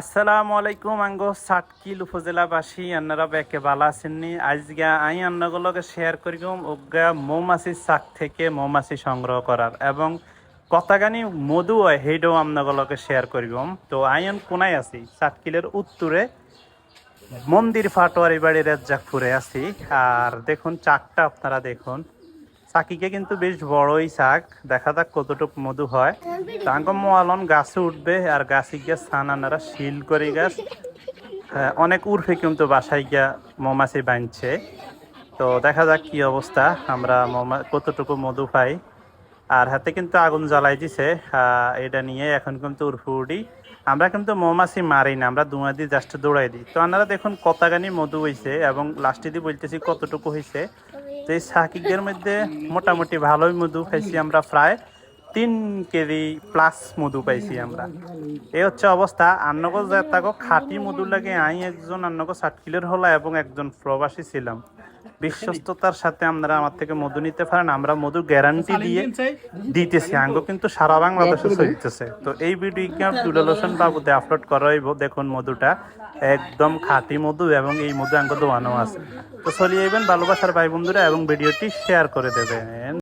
আসসালামু আলাইকুম আঙ্গো সাতকিল উপজেলাবাসী, আপনারা ব্যাকে ভালো আছেননি আজকে আই অন্যগুলোকে শেয়ার করিম ওগা মৌমাছির শাক থেকে মৌমাছি সংগ্রহ করার এবং কতগানি মধু হয় সেইটাও আপনাগুলোকে শেয়ার করিম তো আইন কোনায় আছি? সাতকিলের উত্তরে মন্দির ফাটোয়ারি বাড়ির রেজ্জাকপুরে আছি। আর দেখুন, চাকটা আপনারা দেখুন। চাকিকে কিন্তু বেশ বড়ই শাক। দেখা যাক কতটুকু মধু হয়। তাঙ্ক মোয়ালন গাছে উঠবে আর গাছে গিয়া স্থান আনারা শিল করে গাছ হ্যাঁ, অনেক উর্ফে কিন্তু বাসায় গিয়া মৌমাছি বাঁধছে। তো দেখা যাক কি অবস্থা। আমরা মৌমা কতটুকু মধু পাই। আর হাতে কিন্তু আগুন জ্বালাই দিছে। এটা নিয়ে এখন কিন্তু উর্ফে উড়ি আমরা কিন্তু মৌমাছি মারি না আমরা দুয়া দিয়ে জাস্ট দৌড়াই দিই। তো আপনারা দেখুন কতাগানি মধু হয়েছে এবং লাস্টে দিয়ে বলতেছি কতটুকু হয়েছে তো এই সাকিকের মধ্যে মোটামুটি ভালোই মধু খাইছি আমরা প্রায়। তিন কেজি প্লাস মধু পাইছি আমরা। এই হচ্ছে অবস্থা। আন্নগো তাকে খাঁটি মধু লাগে আই একজন আন্নগো ষাট কিলোর হলা এবং একজন প্রবাসী ছিলাম। বিশ্বস্ততার সাথে আমরা আমার থেকে মধু নিতে পারেন। আমরা মধু গ্যারান্টি দিয়ে দিতেছি। আঙ্গ কিন্তু সারা বাংলাদেশে চলতেছে। তো এই ভিডিও দুলাল হোসেন বাবুতে আপলোড করা হইব দেখুন মধুটা। একদম খাঁটি মধু এবং এই মধু আঙ্গ দোয়ানো আছে। তো চলিয়ে ভালোবাসার ভাই বন্ধুরা এবং ভিডিওটি শেয়ার করে দেবেন।